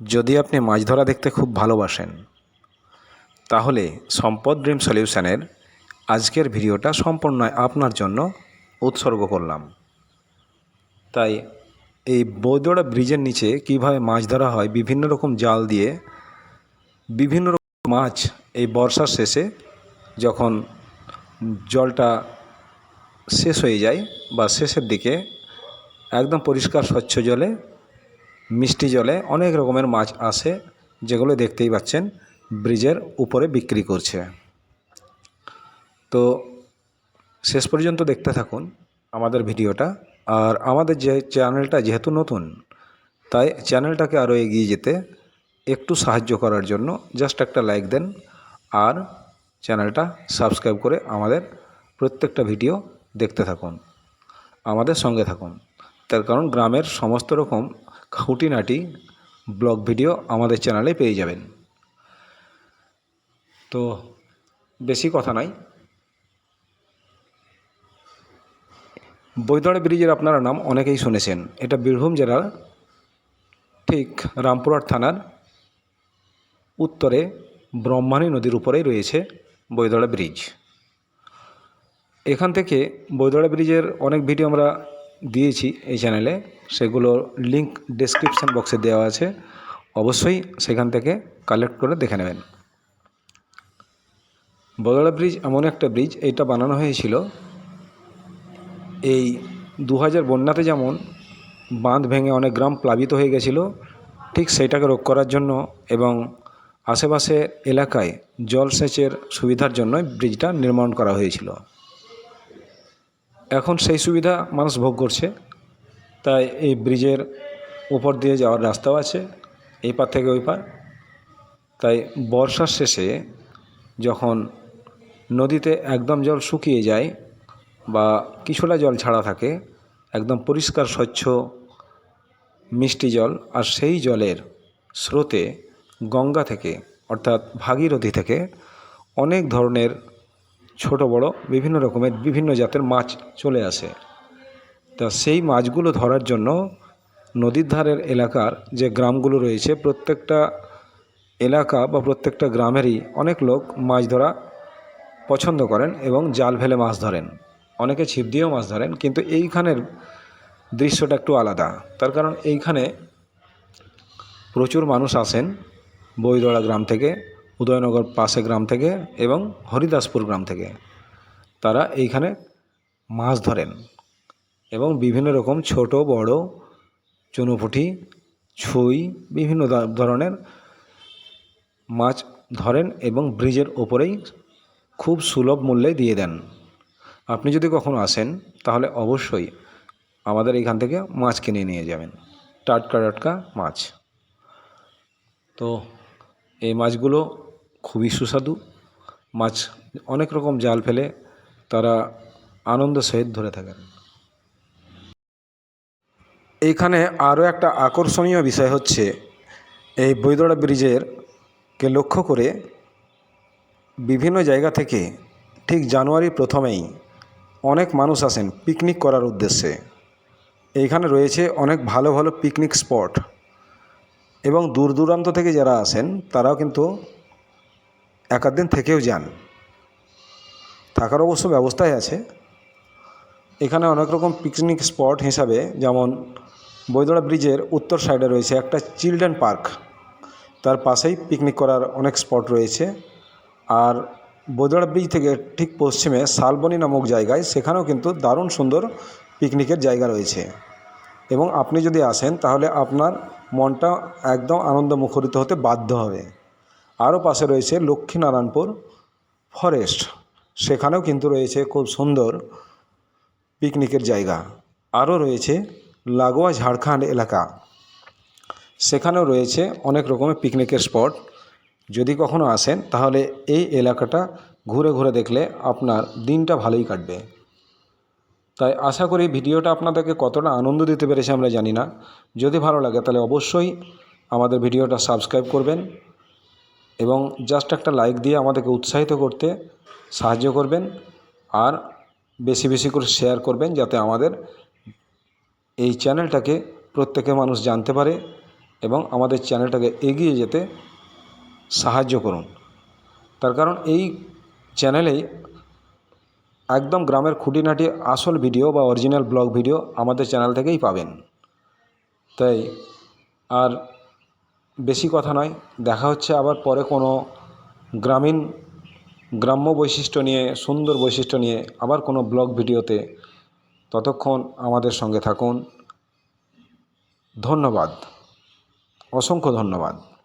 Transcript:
যদি আপনি মাছ ধরা দেখতে খুব ভালোবাসেন, তাহলে সম্পদ ড্রিম সলিউশনের আজকের ভিডিওটা সম্পূর্ণ আপনার জন্য উৎসর্গ করলাম। তাই এই বৈদড়া ব্রিজের নিচে কীভাবে মাছ ধরা হয়, বিভিন্ন রকম জাল দিয়ে বিভিন্ন রকম মাছ এই বর্ষার শেষে যখন জলটা শেষ হয়ে যায় বা শেষের দিকে একদম পরিষ্কার স্বচ্ছ জলে মিষ্টি জলে অনেক রকমের মাছ আসে, যেগুলো দেখতেই পাচ্ছেন ব্রিজের উপরে বিক্রি করছে। তো শেষ পর্যন্ত দেখতে থাকুন আমাদের ভিডিওটা। আর আমাদের যে চ্যানেলটা যেহেতু নতুন, তাই চ্যানেলটাকে আরও এগিয়ে যেতে একটু সাহায্য করার জন্য জাস্ট একটা লাইক দেন আর চ্যানেলটা সাবস্ক্রাইব করে আমাদের প্রত্যেকটা ভিডিও দেখতে থাকুন। আমাদের সঙ্গে থাকুন। তার কারণ গ্রামের সমস্ত রকম খুঁটিনাটি ব্লগ ভিডিও আমাদের চ্যানেলে পেয়ে যাবেন। তো বেশি কথা নাই বৈদড়া ব্রিজের আপনারা নাম অনেকেই শুনেছেন। এটা বীরভূম জেলার ঠিক রামপুরহাট থানার উত্তরে ব্রহ্মাণী নদীর উপরেই রয়েছে বৈদড়া ব্রিজ। এখান থেকে বৈদড়া ব্রিজের অনেক ভিডিও আমরা দিয়েছি এই চ্যানেলে। সেগুলোর লিংক ডেসক্রিপশান বক্সে দেওয়া আছে। অবশ্যই সেখান থেকে কালেক্ট করে দেখে নেবেন। বদলা ব্রিজ এমন একটা ব্রিজ এটা বানানো হয়েছিল এই দু হাজার বন্যাতে যেমন বাঁধ ভেঙে অনেক গ্রাম প্লাবিত হয়ে গেছিল, ঠিক সেইটাকে রোধ করার জন্য এবং আশেপাশে এলাকায় জলসেচের সুবিধার জন্যই ব্রিজটা নির্মাণ করা হয়েছিল। এখন সেই সুবিধা মানুষ ভোগ করছে। তাই এই ব্রিজের উপর দিয়ে যাওয়ার রাস্তাও আছে, এই পার থেকে ওই পার। তাই বর্ষার শেষে যখন নদীতে একদম জল শুকিয়ে যায় বা কিছুটা জল ছাড়া থাকে, একদম পরিষ্কার, স্বচ্ছ, মিষ্টি জল, আর সেই জলের স্রোতে গঙ্গা থেকে, অর্থাৎ ভাগীরথী থেকে অনেক ধরনের ছোট, বড়, বিভিন্ন রকমের, বিভিন্ন জাতের মাছ চলে আসে। তা সেই মাছগুলো ধরার জন্য নদীর ধারের এলাকার যে গ্রামগুলো রয়েছে, প্রত্যেকটা এলাকা বা প্রত্যেকটা গ্রামেরই অনেক লোক মাছ ধরা পছন্দ করেন এবং জাল ফেলে মাছ ধরেন। অনেকে ছিপ দিয়েও মাছ ধরেন, কিন্তু এইখানের দৃশ্যটা একটু আলাদা। তার কারণ এইখানে প্রচুর মানুষ আসেন বইদড়া গ্রাম থেকে। উদয়নগর পাশে গ্রাম থেকে এবং হরিদাসপুর গ্রাম থেকে তারা এইখানে মাছ ধরেন এবং বিভিন্ন রকম ছোট, বড়, চুনোপুঁটি, ছুই, বিভিন্ন ধরনের মাছ ধরেন এবং ব্রিজের ওপরেই খুব সুলভ মূল্যে দিয়ে দেন। আপনি যদি কখনো আসেন, তাহলে অবশ্যই আমাদের এখান থেকে মাছ কিনে নিয়ে যাবেন। টাটকা টাটকা মাছ। তো এই মাছগুলো খুবই সুস্বাদু। মাছ অনেক রকম জাল ফেলে তারা আনন্দ সহিত ধরে থাকেন। এইখানে আরও একটা আকর্ষণীয় বিষয় হচ্ছে, এই বৈদড়া ব্রিজের কে লক্ষ্য করে বিভিন্ন জায়গা থেকে ঠিক জানুয়ারি প্রথমেই অনেক মানুষ আসেন পিকনিক করার উদ্দেশ্যে। এইখানে রয়েছে অনেক ভালো ভালো পিকনিক স্পট এবং দূর দূরান্ত থেকে যারা আসেন, তারাও কিন্তু এক দিন থেকেও যান। থাকার অবশ্য ব্যবস্থাই আছে। এখানে অনেক রকম পিকনিক স্পট হিসাবে যেমন বৈদড়া ব্রিজের উত্তর সাইডে রয়েছে একটা চিলড্রেন পার্ক তার পাশেই পিকনিক করার অনেক স্পট রয়েছে। আর বৈদড়া ব্রিজ থেকে ঠিক পশ্চিমে শালবনি নামক জায়গায় সেখানেও কিন্তু দারুণ সুন্দর পিকনিকের জায়গা রয়েছে। এবং আপনি যদি আসেন তাহলে আপনার মনটা একদম আনন্দ মুখরিত হতে বাধ্য হবে। আরও পাশে রয়েছে লক্ষ্মীনারায়ণপুর ফরেস্ট। সেখানেও কিন্তু রয়েছে খুব সুন্দর পিকনিকের জায়গা। আরও রয়েছে লাগোয়া ঝাড়খণ্ড এলাকা। সেখানেও রয়েছে অনেক রকমের পিকনিকের স্পট। যদি কখনো আসেন, তাহলে এই এলাকাটা ঘুরে ঘুরে দেখলে আপনার দিনটা ভালোই কাটবে। তাই আশা করি ভিডিওটা আপনাদেরকে কতটা আনন্দ দিতে পেরেছে আমরা জানি না। যদি ভালো লাগে, তাহলে অবশ্যই আমাদের ভিডিওটা সাবস্ক্রাইব করবেন। এবং জাস্ট একটা লাইক দিয়ে আমাদেরকে উৎসাহিত করতে সাহায্য করবেন আর বেশি বেশি করে শেয়ার করবেন যাতে আমাদের এই চ্যানেলটাকে প্রত্যেকে মানুষ জানতে পারে এবং আমাদের চ্যানেলটাকে এগিয়ে যেতে সাহায্য করুন। তার কারণ এই চ্যানেলেই একদম গ্রামের খুঁটিনাটি আসল ভিডিও বা অরিজিনাল ব্লগ ভিডিও আমাদের চ্যানেল থেকেই পাবেন। তাই, আর বেশি কথা নয়। দেখা হচ্ছে আবার পরে কোনো গ্রামীণ গ্রাম্য বৈশিষ্ট্য নিয়ে, সুন্দর বৈশিষ্ট্য নিয়ে আবার কোনো ব্লগ ভিডিওতে। ততক্ষণ আমাদের সঙ্গে থাকুন। ধন্যবাদ। অসংখ্য ধন্যবাদ।